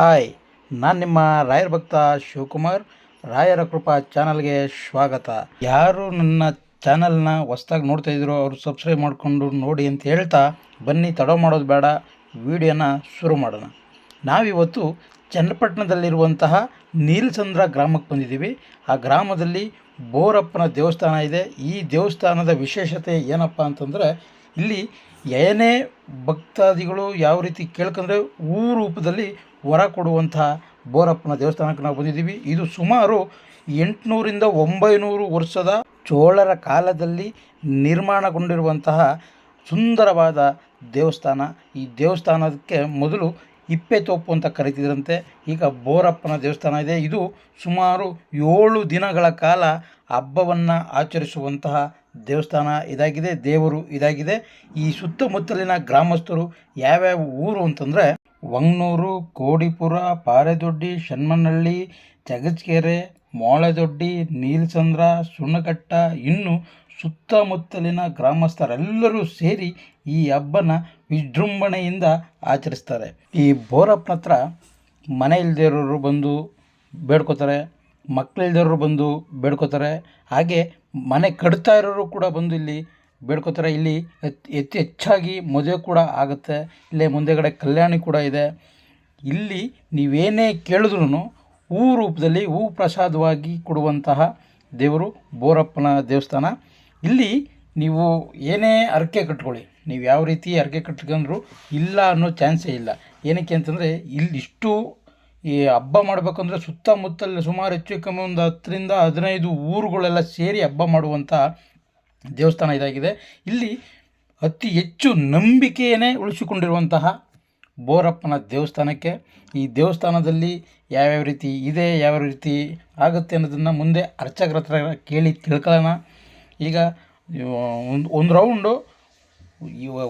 Hi, ನಾನು ನಿಮ್ಮ ರಾಯರ ಭಕ್ತ ಶಿವಕುಮಾರ್. ರಾಯರ ಕೃಪಾ ಚಾನಲ್ಗೆ ಸ್ವಾಗತ. ಯಾರು ನನ್ನ ಚಾನಲ್ನ ಹೊಸ್ದಾಗಿ ನೋಡ್ತಾ ಇದ್ರು ಅವರು ಸಬ್ಸ್ಕ್ರೈಬ್ ಮಾಡಿಕೊಂಡು ನೋಡಿ ಅಂತ ಹೇಳ್ತಾ ಬನ್ನಿ ತಡ ಮಾಡೋದು ಬೇಡ, ವಿಡಿಯೋನ ಶುರು ಮಾಡೋಣ. ನಾವಿವತ್ತು ಚನ್ನಪಟ್ಟಣದಲ್ಲಿರುವಂತಹ ನೀಲಸಂದ್ರ ಗ್ರಾಮಕ್ಕೆ ಬಂದಿದ್ದೀವಿ. ಆ ಗ್ರಾಮದಲ್ಲಿ ಬೋರಪ್ಪನ ದೇವಸ್ಥಾನ ಇದೆ. ಈ ದೇವಸ್ಥಾನದ ವಿಶೇಷತೆ ಏನಪ್ಪ ಅಂತಂದರೆ, ಇಲ್ಲಿ ಏನೇ ಭಕ್ತಾದಿಗಳು ಯಾವ ರೀತಿ ಕೇಳ್ಕೊಂಡ್ರೆ ಊರೂಪದಲ್ಲಿ ರೂಪದಲ್ಲಿ ವರ ಕೊಡುವಂಥ ಬೋರಪ್ಪನ ದೇವಸ್ಥಾನಕ್ಕೆ ನಾವು ಬಂದಿದ್ದೀವಿ. ಇದು ಸುಮಾರು ಎಂಟುನೂರಿಂದ ಒಂಬೈನೂರು ವರ್ಷದ ಚೋಳರ ಕಾಲದಲ್ಲಿ ನಿರ್ಮಾಣಗೊಂಡಿರುವಂತಹ ಸುಂದರವಾದ ದೇವಸ್ಥಾನ. ಈ ದೇವಸ್ಥಾನಕ್ಕೆ ಮೊದಲು ಇಪ್ಪೆತೋಪು ಅಂತ ಕರೀತಿದ್ರಂತೆ. ಈಗ ಬೋರಪ್ಪನ ದೇವಸ್ಥಾನ ಇದೆ. ಇದು ಸುಮಾರು ಏಳು ದಿನಗಳ ಕಾಲ ಹಬ್ಬವನ್ನು ಆಚರಿಸುವಂತಹ ದೇವಸ್ಥಾನ ಇದಾಗಿದೆ. ದೇವರು ಇದಾಗಿದೆ. ಈ ಸುತ್ತಮುತ್ತಲಿನ ಗ್ರಾಮಸ್ಥರು ಯಾವ್ಯಾವ ಊರು ಅಂತಂದರೆ ವಂಗ್ನೂರು, ಕೋಡಿಪುರ, ಪಾರೆದೊಡ್ಡಿ ಶನ್ಮನಹಳ್ಳಿ ಜಗಜ್ಕೆರೆ ಮೋಳೆದೊಡ್ಡಿ, ನೀಲಸಂದ್ರ ಸುಣ್ಣಕಟ್ಟ ಇನ್ನು ಸುತ್ತಮುತ್ತಲಿನ ಗ್ರಾಮಸ್ಥರೆಲ್ಲರೂ ಸೇರಿ ಈ ಹಬ್ಬನ ವಿಜೃಂಭಣೆಯಿಂದ ಆಚರಿಸ್ತಾರೆ. ಈ ಬೋರಪ್ಪನ ಹತ್ರ ಮನೆ ಇಲ್ದಿರೋರು ಬಂದು ಬೇಡ್ಕೋತಾರೆ ಮಕ್ಕಳಿಲ್ದಿರೋರು ಬಂದು ಬೇಡ್ಕೋತಾರೆ. ಹಾಗೆ ಮನೆ ಕಟ್ತಾ ಇರೋರು ಕೂಡ ಬಂದು ಇಲ್ಲಿ ಬೇಡ್ಕೋತಾರೆ. ಇಲ್ಲಿ ಅತಿ ಹೆಚ್ಚು ಹೆಚ್ಚಾಗಿ ಮದುವೆ ಕೂಡ ಆಗುತ್ತೆ. ಇಲ್ಲೇ ಮುಂದೆಗಡೆ ಕಲ್ಯಾಣಿ ಕೂಡ ಇದೆ. ಇಲ್ಲಿ ನೀವೇನೇ ಕೇಳಿದ್ರೂ ಹೂ ರೂಪದಲ್ಲಿ ಹೂ ಪ್ರಸಾದವಾಗಿ ಕೊಡುವಂತಹ ದೇವರು ಬೋರಪ್ಪನ ದೇವಸ್ಥಾನ. ಇಲ್ಲಿ ನೀವು ಏನೇ ಅರಕೆ ಕಟ್ಕೊಳ್ಳಿ. ನೀವು ಯಾವ ರೀತಿ ಅರಕೆ ಕಟ್ಕೊಂಡ್ರು ಇಲ್ಲ ಅನ್ನೋ ಚಾನ್ಸೇ ಇಲ್ಲ. ಏನಕ್ಕೆ ಅಂತಂದರೆ ಇಲ್ಲಿ ಇಷ್ಟು ಈ ಹಬ್ಬ ಮಾಡಬೇಕಂದ್ರೆ ಸುತ್ತಮುತ್ತಲ ಸುಮಾರು ಹೆಚ್ಚು ಕಮ್ಮಿ ಒಂದು ಹತ್ತರಿಂದ ಹದಿನೈದು ಊರುಗಳೆಲ್ಲ ಸೇರಿ ಹಬ್ಬ ಮಾಡುವಂಥ ದೇವಸ್ಥಾನ ಇದಾಗಿದೆ. ಇಲ್ಲಿ ಅತಿ ಹೆಚ್ಚು ನಂಬಿಕೆಯೇ ಉಳಿಸಿಕೊಂಡಿರುವಂತಹ ಬೋರಪ್ಪನ ದೇವಸ್ಥಾನಕ್ಕೆ. ಈ ದೇವಸ್ಥಾನದಲ್ಲಿ ಯಾವ್ಯಾವ ರೀತಿ ಇದೆ ಯಾವ ರೀತಿ ಆಗುತ್ತೆ ಅನ್ನೋದನ್ನು ಮುಂದೆ ಅರ್ಚಕರ ಹತ್ರ ಕೇಳಿ ತಿಳ್ಕೊಳ್ಳೋಣ. ಈಗ ಒಂದು ಒಂದು ರೌಂಡು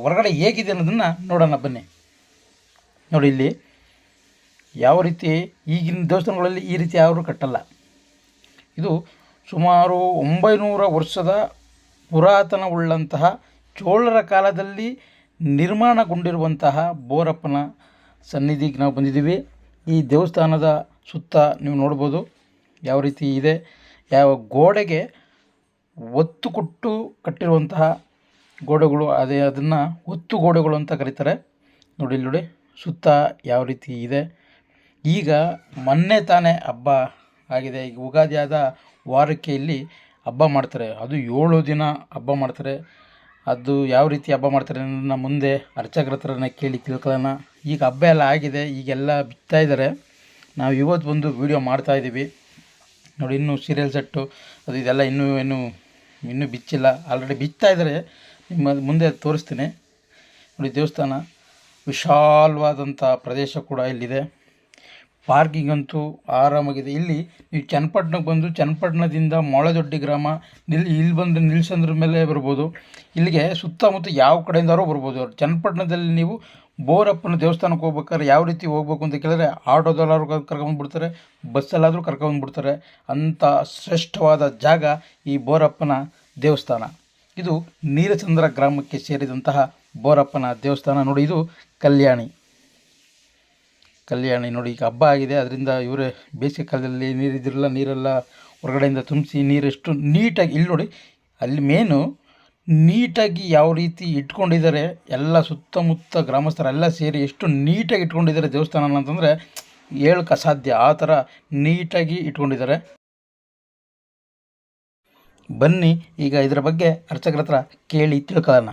ಹೊರಗಡೆ ಹೇಗಿದೆ ಅನ್ನೋದನ್ನು ನೋಡೋಣ ಬನ್ನಿ. ನೋಡಿ ಇಲ್ಲಿ ಯಾವ ರೀತಿ ಈಗಿನ ದೇವಸ್ಥಾನಗಳಲ್ಲಿ ಈ ರೀತಿ ಯಾರು ಕಟ್ಟಲ್ಲ. ಇದು ಸುಮಾರು ಒಂಬೈನೂರ ವರ್ಷದ ಪುರಾತನವುಳ್ಳಂತಹ ಚೋಳರ ಕಾಲದಲ್ಲಿ ನಿರ್ಮಾಣಗೊಂಡಿರುವಂತಹ ಬೋರಪ್ಪನ ಸನ್ನಿಧಿಗೆ ನಾವು ಬಂದಿದ್ದೀವಿ. ಈ ದೇವಸ್ಥಾನದ ಸುತ್ತ ನೀವು ನೋಡ್ಬೋದು ಯಾವ ರೀತಿ ಇದೆ, ಯಾವ ಗೋಡೆಗೆ ಒತ್ತು ಕೊಟ್ಟು ಕಟ್ಟಿರುವಂತಹ ಗೋಡೆಗಳು, ಅದೇ ಅದನ್ನು ಒತ್ತು ಗೋಡೆಗಳು ಅಂತ ಕರೀತಾರೆ. ನೋಡಿ ನೋಡಿ, ಸುತ್ತ ಯಾವ ರೀತಿ ಇದೆ. ಈಗ ಮೊನ್ನೆ ತಾನೇ ಹಬ್ಬ ಆಗಿದೆ. ಈಗ ಯುಗಾದಿ ಆದ ವಾರಕ್ಕೆ ಇಲ್ಲಿ ಹಬ್ಬ ಮಾಡ್ತಾರೆ. ಅದು ಏಳು ದಿನ ಹಬ್ಬ ಮಾಡ್ತಾರೆ. ಅದು ಯಾವ ರೀತಿ ಹಬ್ಬ ಮಾಡ್ತಾರೆ ಅನ್ನೋದನ್ನ ಮುಂದೆ ಅರ್ಚಕರ ಕೇಳಿ ತಿಳ್ಕೊಳ್ಳೋಣ. ಈಗ ಹಬ್ಬ ಎಲ್ಲ ಆಗಿದೆ. ಈಗೆಲ್ಲ ಬಿತ್ತಾ ಇದ್ದಾರೆ. ನಾವು ಇವತ್ತು ಬಂದು ವೀಡಿಯೋ ಮಾಡ್ತಾ ಇದ್ದೀವಿ. ನೋಡಿ, ಇನ್ನೂ ಸೀರಿಯಲ್ ಸೆಟ್ಟು, ಅದು ಇದೆಲ್ಲ ಇನ್ನೂ ಇನ್ನೂ ಇನ್ನೂ ಬಿಚ್ಚಿಲ್ಲ. ಆಲ್ರೆಡಿ ಬಿತ್ತಾ ಇದ್ದಾರೆ. ನಿಮ್ಮ ಮುಂದೆ ತೋರಿಸ್ತೀನಿ. ನೋಡಿ, ದೇವಸ್ಥಾನ ವಿಶಾಲವಾದಂಥ ಪ್ರದೇಶ ಕೂಡ ಇಲ್ಲಿದೆ. ಪಾರ್ಕಿಂಗ್ ಅಂತೂ ಆರಾಮಾಗಿದೆ. ಇಲ್ಲಿ ನೀವು ಚನ್ನಪಟ್ಟಣಕ್ಕೆ ಬಂದು ಚನ್ನಪಟ್ಟಣದಿಂದ ಮೊಳದೊಡ್ಡಿ ಗ್ರಾಮ, ನಿಲ್ ಇಲ್ಲಿ ಬಂದು ನಿಲ್ಸಂದ್ರ ಮೇಲೆ ಬರ್ಬೋದು. ಇಲ್ಲಿಗೆ ಸುತ್ತಮುತ್ತ ಯಾವ ಕಡೆಯಿಂದಾರು ಬರ್ಬೋದು. ಚನ್ನಪಟ್ಟಣದಲ್ಲಿ ನೀವು ಬೋರಪ್ಪನ ದೇವಸ್ಥಾನಕ್ಕೆ ಹೋಗ್ಬೇಕಾದ್ರೆ ಯಾವ ರೀತಿ ಹೋಗ್ಬೇಕು ಅಂತ ಕೇಳಿದ್ರೆ ಆಟೋದಲ್ಲಾದ್ರು ಕರ್ಕೊಂಡ್ಬಿಡ್ತಾರೆ ಬಸ್ಸಲ್ಲಾದರೂ ಕರ್ಕೊಂಡ್ಬಿಡ್ತಾರೆ ಅಂಥ ಶ್ರೇಷ್ಠವಾದ ಜಾಗ ಈ ಬೋರಪ್ಪನ ದೇವಸ್ಥಾನ. ಇದು ನೀರಚಂದ್ರ ಗ್ರಾಮಕ್ಕೆ ಸೇರಿದಂತಹ ಬೋರಪ್ಪನ ದೇವಸ್ಥಾನ. ನೋಡಿ, ಇದು ಕಲ್ಯಾಣಿ. ಕಲ್ಯಾಣಿ ನೋಡಿ ಈಗ ಹಬ್ಬ ಆಗಿದೆ ಅದರಿಂದ ಇವರೇ ಬೇಸಿಗೆ ಕಾಲದಲ್ಲಿ ನೀರಿದ್ದಿರಲ್ಲ ನೀರೆಲ್ಲ ಹೊರಗಡೆಯಿಂದ ತುಂಬಿಸಿ ನೀರೆಷ್ಟು ನೀಟಾಗಿ ಇಲ್ಲಿ ನೋಡಿ ಅಲ್ಲಿ ಮೇನು ನೀಟಾಗಿ ಯಾವ ರೀತಿ ಇಟ್ಕೊಂಡಿದ್ದಾರೆ ಎಲ್ಲ ಸುತ್ತಮುತ್ತ ಗ್ರಾಮಸ್ಥರೆಲ್ಲ ಸೇರಿ ಎಷ್ಟು ನೀಟಾಗಿ ಇಟ್ಕೊಂಡಿದ್ದಾರೆ ದೇವಸ್ಥಾನ ಅಂತಂದರೆ ಹೇಳಕ್ಕೆ ಅಸಾಧ್ಯ ಆ ಥರ ನೀಟಾಗಿ ಇಟ್ಕೊಂಡಿದ್ದಾರೆ. ಬನ್ನಿ ಈಗ ಇದರ ಬಗ್ಗೆ ಅರ್ಚಕರ ಹತ್ರ ಕೇಳಿ ತಿಳ್ಕೊಳ್ಳೋಣ.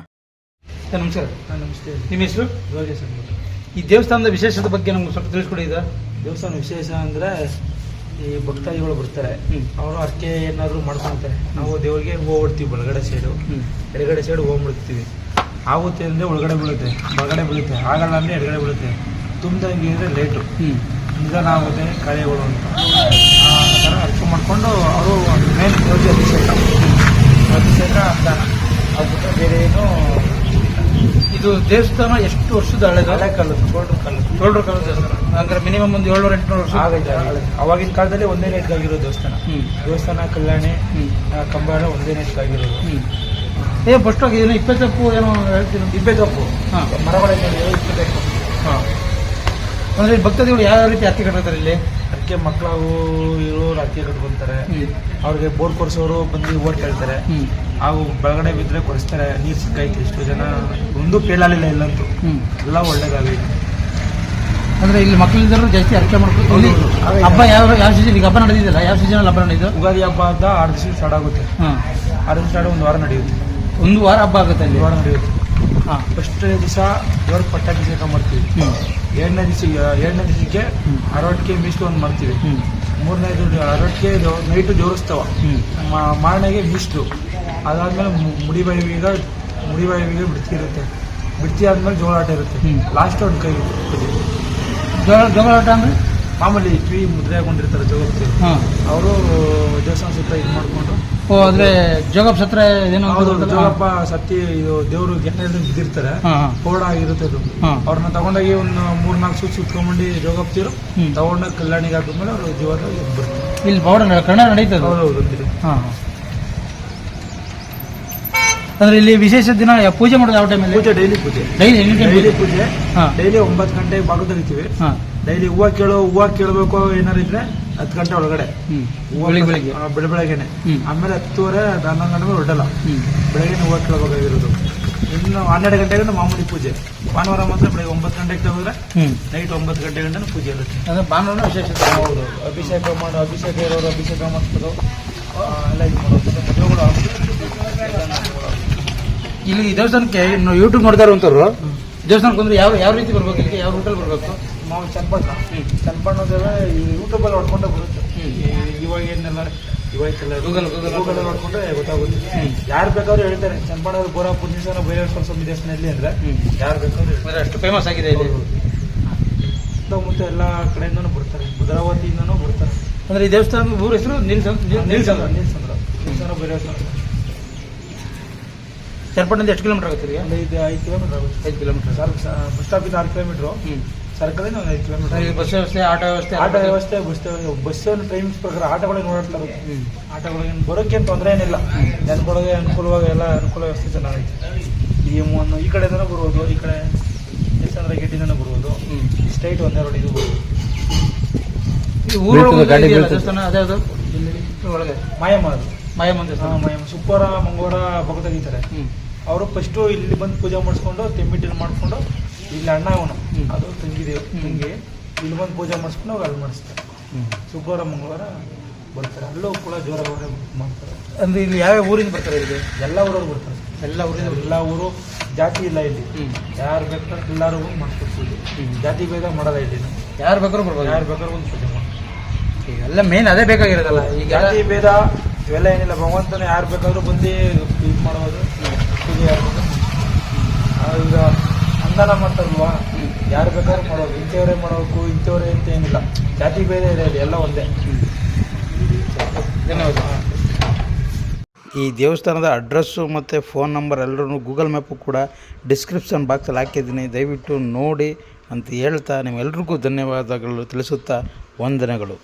ಸರ್ ನಮಸ್ಕಾರ. ನಮಸ್ತೆ. ನಿಮ್ಮ ಹೆಸರು? ಯೋಗೇಶ್ ಅಂದ್ಬಿಟ್ಟು ಈ ದೇವಸ್ಥಾನದ ವಿಶೇಷತೆ ಬಗ್ಗೆ ನಮ್ಗೆ ಸ್ವಲ್ಪ ತಿಳಿಸ್ಕೊಡಿದ ದೇವಸ್ಥಾನ ವಿಶೇಷ ಅಂದರೆ ಈ ಭಕ್ತಾದಿಗಳು ಬರ್ತಾರೆ. ಅವರು ಅರ್ಕೆ ಏನಾದರೂ ಮಾಡ್ಕೊತಾರೆ. ನಾವು ದೇವರಿಗೆ ಹೋಗ್ಬಿಡ್ತೀವಿ ಬಲಗಡೆ ಸೈಡು ಎಡಗಡೆ ಸೈಡು ಹೋಗ್ಬಿಡ್ತೀವಿ ಆಗುತ್ತೆ ಅಂದರೆ ಒಳಗಡೆ ಬೀಳುತ್ತೆ ಬಲಗಡೆ ಬೀಳುತ್ತೆ ಆಗಲ್ಲ ಅಂದರೆ ಎಡಗಡೆ ಬೀಳುತ್ತೆ. ತುಂಬ್ದಂಗೆ ಅಂದರೆ ಲೇಟು ನಿಧಾನ ಆಗುತ್ತೆ ಕಳೆಗಳು ಅಂತ. ಆ ಥರ ಅರ್ಕೆ ಮಾಡಿಕೊಂಡು ಅವರು ಮೇನ್ ಅಭಿಷೇಕ. ಅಭಿಷೇಕ ಅಂತ ಆಗ್ಬಿಟ್ಟು ಬೇರೆ ಏನು ಇದು ದೇವಸ್ಥಾನ ಎಷ್ಟು ವರ್ಷದ ಹಳೆದ? ಹಳೆ ಕಾಲದ ಏಳ್ನೂರು ಕಾಲದ ದೇವಸ್ಥಾನ. ಅಂದ್ರೆ ಮಿನಿಮಮ್ ಒಂದು ಏಳ್ನೂರ ಎಂಟುನೂರು ವರ್ಷ ಆಗೈತೆ. ಅವಾಗಿನ ಕಾಲದಲ್ಲಿ ಒಂದೇ ನೆಟ್ಗಾಗಿರೋ ದೇವಸ್ಥಾನ. ದೇವಸ್ಥಾನ ಕಲ್ಯಾಣಿ ಕಂಬಾಳ ಒಂದೇ ನೆಟ್ಗಾಗಿರೋದು ಏ ಫಸ್ಟ್ ಏನೋ ಇಪ್ಪತ್ತಪ್ಪು ಏನೋ ಹೇಳ್ತೀನಿ ಕಪ್ಪು ಹಾಂ. ಮೇಲೆ ಇಪ್ಪಬೇಕು ಹಾಂ. ಅಂದರೆ ಭಕ್ತಾದಿಗಳು ಯಾವ ರೀತಿ ಹತ್ತಿ ಕಟ್ಟಿರ್ತಾರೆ ಇಲ್ಲಿ? ಅದಕ್ಕೆ ಮಕ್ಕಳು ಇರೋರು ಅಕ್ಕಿ ಕಟ್ಕೊಂತಾರೆ. ಅವ್ರಿಗೆ ಬೋರ್ ಕೊರ್ಸೋರು ಬಂದು ಓಟ್ ಕೇಳ್ತಾರೆ. ಹಾಗು ಬೆಳಗಡೆ ಬಿದ್ದರೆ ಕೊಡಿಸ್ತಾರೆ ನೀರು ಸಿಕ್ಕಾಯ್ತು ಇಷ್ಟು ಜನ ಒಂದು ಪೇಲಾಲಿಲ್ಲ ಇಲ್ಲಂತೂ. ಎಲ್ಲ ಒಳ್ಳೇದಾಗೈತೆ. ಅಂದ್ರೆ ಇಲ್ಲಿ ಮಕ್ಕಳಿದ್ದರು ಜಾಸ್ತಿ ಅರ್ಚೆ ಮಾಡ್ಕೊಂಡು. ಹಬ್ಬ ಯಾವ ಯಾವ ಸೀಸನ್ ಈಗ ಹಬ್ಬ ನಡೆದಿದ್ದಲ್ಲ ಯಾವ ಸೀಸನ್ ಹಬ್ಬ ನಡೆಯುತ್ತೆ ಯುಗಾದಿ ಹಬ್ಬ ಆದ ಆರು ದಿವಸ ಸ್ಟಾರ್ಟ್ ಆಗುತ್ತೆ. ಆರು ದಿವಸ ಸ್ಟಾರ್ಟ್ ಒಂದು ವಾರ ನಡೆಯುತ್ತೆ. ಒಂದು ವಾರ ಹಬ್ಬ ಆಗುತ್ತೆ ಅಲ್ಲಿ? ವಾರ ನಡೆಯುತ್ತೆ. ಹಾಂ. ಫಸ್ಟ್ ದಿವಸ ದೇವ್ರ ಪಟ್ಟಾಭಿಷೇಕ ಮಾಡ್ತೀವಿ. ಎರಡನೇ ದಿವಸ ಎರಡನೇ ದಿವಸಕ್ಕೆ. ಅರವಟ್ಟಿಗೆ ಮೀಸ್ಲು ಒಂದು ಮಾಡ್ತೀವಿ. ಮೂರನೇ ದಿವಸ ಅರವಟ್ಟಿಗೆ ನೈಟು ಜೋರಿಸ್ತವ. ಮಾರನೆಗೆ ಮೀಸಲು. ಅದಾದ್ಮೇಲೆ ಮುಡಿಬಾಯಿಗೆ ಮುಡಿಬಾಯಿಗೆ ಬಿಡ್ತಿ ಇರುತ್ತೆ ಬಿಡ್ತಿ ಆದ್ಮೇಲೆ ಜೋಳಾಟ ಇರುತ್ತೆ. ಲಾಸ್ಟ್ ಒಂದು ಕೈ ಪೂಜೆ ಜೋಳ ಆಟ ಅಂದರೆ? ಮಾಮೂಲಿ ಕಿವಿ ಮುದ್ರೆ ಹಾಕೊಂಡಿರ್ತಾರೆ ಜೋಗಕ್ಕೆ ಅವರು ದೇವಸ್ಥಾನ ಸುತ್ತ ಇದು ಮಾಡಿಕೊಂಡು ಓ ಅಂದ್ರೆ ಜೋಗಪ್ ಸತ್ರ ಏನೋ ಹೌದು ಜೋಗಪ್ಪ ಸತ್ತಿ ಇದು ದೇವರು ಏನಾದ್ರು ಬಿದ್ದಿರ್ತಾರೆ. ಕೋಡ ಆಗಿರುತ್ತೆ ಅದು. ಅವ್ರನ್ನ ತಗೊಂಡೋಗಿ ಒಂದು ಮೂರ್ ನಾಲ್ಕು ಸುತ್ತ ಸುತ್ಕೊಂಡ್ಬಂಡಿ ಜೋಗಪ್ತಿರು ತಗೊಂಡ ಕಲ್ಯಾಣಿಗೆ ಹಾಕಿದ್ಮೇಲೆ ಅವರು ಜೀವನ ಬರ್ತಾರೆ ಇಲ್ಲಿ ಬೌಡ ಕನ್ನಡ ನಡೀತದೆ ಹೌದು ಅಂತೀರಿ ಹಾಂ ಅಂದರೆ ಇಲ್ಲಿ ವಿಶೇಷ ದಿನ ಪೂಜೆ ಮಾಡೋದು ಯಾವ ಟೈಮಲ್ಲಿ ಪೂಜೆ ಡೈಲಿ ಪೂಜೆ. ಡೈಲಿ ಎನಿ ಟೈಮ್ ಡೈಲಿ ಪೂಜೆ? ಡೈಲಿ ಒಂಬತ್ತು ಗಂಟೆಗೆ ಬಾಗಿಲು ತೆಗಿತೀವಿ. ಡೈಲಿ ಹೂವು ಕೇಳೋ ಹೂವು ಕೇಳಬೇಕು ಏನಾರು ಇದ್ರೆ ಹತ್ತು ಗಂಟೆ ಒಳಗಡೆ. ಬೆಳ ಬೆಳಗ್ಗೆನೆ. ಆಮೇಲೆ ಹತ್ತುವರೆ ಹನ್ನೊಂದು ಗಂಟೆ ಮೇಲೆ ಹೊರಡಲ್ಲ ಹ್ಞೂ ಬೆಳಗ್ಗೆ ಹೂವು ಕೇಳಬೇಕಾಗಿರೋದು ಇನ್ನು ಹನ್ನೆರಡು ಗಂಟೆಗೆ ಮಾಮೂಲಿ ಪೂಜೆ. ಭಾನುವಾರ ಮಾತ್ರ ಬೆಳಗ್ಗೆ ಒಂಬತ್ತು ಗಂಟೆಗೆ ತೆಗೆದ್ರೆ ನೈಟ್ ಒಂಬತ್ತು ಗಂಟೆ ಗಂಟೆ ಪೂಜೆ ಇರುತ್ತೆ. ಅಂದರೆ ಭಾನುವಾರ ವಿಶೇಷತೆ. ಹೌದು ಅಭಿಷೇಕ ಮಾಡೋ ಅಭಿಷೇಕ ಇರೋರು ಅಭಿಷೇಕ ಮಾಡಿಸ್ಬೋದು ಎಲ್ಲ ಇದು. ಇಲ್ಲಿ ದೇವಸ್ಥಾನಕ್ಕೆ ಯೂಟ್ಯೂಬ್ ನೋಡ್ತಾ ಇರುವಂಥವ್ರು ದೇವಸ್ಥಾನಕ್ಕೆ ಬಂದ್ರೆ ಯಾವ ಯಾವ ರೀತಿ ಬರ್ಬೇಕು? ಇಲ್ಲಿಗೆ ಯಾವ ರೂಟಲ್ಲಿ ಬರಬೇಕು? ನಾವು ಚನ್ನಪಟ್ಟಣ ಚನ್ನಪಟ್ಟಣದಲ್ಲೇ ಈ ಯೂಟ್ಯೂಬಲ್ಲಿ ನೋಡ್ಕೊಂಡೆ ಬರುತ್ತೆ. ಇವಾಗ ಏನೆಲ್ಲ. ಇವಾಗ ಗೂಗಲ್ ಗೂಗಲ್ ಹೊಡ್ಕೊಂಡ್ರೆ ಗೊತ್ತಾಗುತ್ತೆ. ಯಾರು ಬೇಕಾದ್ರು ಹೇಳ್ತಾರೆ ಚನ್ನಪಟ್ಟಣದ ಗೋರ ಪುಣ್ಯಸನ ಬೈರೇಶ್ವರ ಸ್ವಾಮಿ ದೇವಸ್ಥಾನ ಎಲ್ಲಿ ಅಂದ್ರೆ ಯಾರು ಬೇಕಾದ್ರೂ ಅಷ್ಟು ಫೇಮಸ್ ಆಗಿದೆ ಇಲ್ಲಿ. ಸುತ್ತಮುತ್ತ ಎಲ್ಲ ಕಡೆಯಿಂದನೂ ಬರ್ತಾರೆ. ಭದ್ರಾವತಿಯಿಂದನೂ ಬರ್ತಾರೆ. ಅಂದರೆ ಈ ದೇವಸ್ಥಾನದ ಊರ ಹೆಸರು ನಿಲ್ಸಂದ್ರ ನಿಲ್ಸಂದ್ರ ನಿಲ್ಸಂದ್ರ ಬೈರೇಶ್ವರ ಚರ್ಪಟ್ಟಿಂದ ಎಷ್ಟು ಕಿಲೋಮೀಟರ್ ಆಗುತ್ತೆ ಐದು ಕಿಲೋಮೀಟರ್ ಆಗುತ್ತೆ. ಐದು ಕಿಲೋಮೀಟರ್ ಸರ್ ಬಸ್ ಸ್ಟಾಪಿಂದ ಆರು ಕಿಲೋಮೀಟ್ರು ಸರ್ಕಲಿಂದ ಒಂದು ಐದು ಕಿಲೋಮೀಟರ್ ಬಸ್ ವ್ಯವಸ್ಥೆ ಆಟೋ ವ್ಯವಸ್ಥೆ ಆಟೋ ವ್ಯವಸ್ಥೆ ಬಸ್ ಬಸ್ ಟೈಮ್ಸ್ ಪ್ರಕಾರ ಆಟೋಗಳಿಗೆ ಹ್ಞೂ ಆಟೋಗಳಿಗೆ ಬರೋಕ್ಕೆ ತೊಂದರೆ ಏನಿಲ್ಲ. ಜನಗಳಿಗೆ ಅನುಕೂಲವಾಗಿ ಎಲ್ಲ ಅನುಕೂಲ ವ್ಯವಸ್ಥೆ ಚೆನ್ನಾಗೈತೆ. ಈ ಒಂದು ಈ ಕಡೆಯಿಂದನೂ ಬರ್ಬೋದು ಈ ಕಡೆ ದೇವಸ್ಥಾನದ ಗೇಟಿಂದನೂ ಬರ್ಬೋದು. ಸ್ಟ್ರೈಟ್ ಒಂದೇ ರೋಡ್ ಇದು ಬರ್ಬೋದು. ಒಳಗೆ ಮಾಯಮ್ಮ ಅದು. ಮಾಯಮ್ಮ ದೇವಸ್ಥಾನ. ಮಾಯಮ್ಮ. ಸುಪ್ಪರ ಮಂಗೋರ ಭಕ್ತ ತೆಗಿತಾರೆ ಅವರು ಫಸ್ಟು ಇಲ್ಲಿ ಬಂದು ಪೂಜೆ ಮಾಡಿಸ್ಕೊಂಡು ತೆಮ್ಮಿಟ್ಟಿನ ಮಾಡಿಕೊಂಡು ಇಲ್ಲಿ ಅಣ್ಣ ಅವನು. ಅದು ತಂಗಿದೆ. ತಂಗಿ ಇಲ್ಲಿ ಬಂದು ಪೂಜೆ ಮಾಡಿಸ್ಕೊಂಡು ಅವ್ರು ಅಲ್ಲಿ ಮಾಡಿಸ್ತಾರೆ ಶುಕ್ರವಾರ ಮಂಗಳವಾರ ಬರ್ತಾರೆ. ಅಲ್ಲೂ ಕೂಡ ಜೋರಾಗಿ ಮಾಡ್ತಾರೆ. ಅಂದ್ರೆ ಇಲ್ಲಿ ಯಾವ್ಯಾವ ಊರಿಂದ ಬರ್ತಾರೆ ಇಲ್ಲಿ ಎಲ್ಲ ಊರವ್ರು ಬರ್ತಾರೆ. ಎಲ್ಲ ಊರಿಂದ ಎಲ್ಲ ಊರು ಜಾತಿ ಇಲ್ಲ ಇಲ್ಲಿ. ಯಾರು ಬೇಕಾದ್ರೆ ಎಲ್ಲರೂ ಮಾಡಿಸ್ಕೊಡ್ತೀವಿ ಹ್ಮ್. ಜಾತಿ ಭೇದ ಮಾಡಲ್ಲ ಇಲ್ಲಿ. ಯಾರು ಬೇಕಾದ್ರೂ ಬರ್ಬೋದು. ಯಾರು ಬೇಕಾದ್ರೂ ಒಂದು ಪೂಜೆ ಮಾಡಿ ಎಲ್ಲ ಮೇನ್ ಅದೇ ಬೇಕಾಗಿರೋದಲ್ಲ. ಈಗ ಜಾತಿ ಭೇದ ಇವೆಲ್ಲ ಏನಿಲ್ಲ. ಭಗವಂತನ ಯಾರು ಬೇಕಾದ್ರೂ ಬಂದು ಇದು ಮಾಡೋದು ಪೂಜೆ ಯಾರು ಬೇಕಾದ್ರೂ ಈಗ ಅನ್ನದಾನ ಮಾಡ್ತಾರಲ್ವಾ? ಯಾರು ಬೇಕಾದ್ರೂ ಮಾಡೋದು, ಇಂಥವ್ರೇ ಮಾಡಬೇಕು ಇಂಥವ್ರೇ ಅಂತ ಏನಿಲ್ಲ. ಜಾತಿ ಬೇರೆ ಇದೆ ಎಲ್ಲ ಒಂದೇ. ಧನ್ಯವಾದ. ಈ ದೇವಸ್ಥಾನದ ಅಡ್ರೆಸ್ಸು ಮತ್ತು ಫೋನ್ ನಂಬರ್ ಎಲ್ಲರೂ ಗೂಗಲ್ ಮ್ಯಾಪು ಕೂಡ ಡಿಸ್ಕ್ರಿಪ್ಷನ್ ಬಾಕ್ಸಲ್ಲಿ ಹಾಕಿದ್ದೀನಿ. ದಯವಿಟ್ಟು ನೋಡಿ ಅಂತ ಹೇಳ್ತಾ ನಿಮ್ಮೆಲ್ರಿಗೂ ಧನ್ಯವಾದಗಳು ತಿಳಿಸುತ್ತಾ ವಂದನೆಗಳು.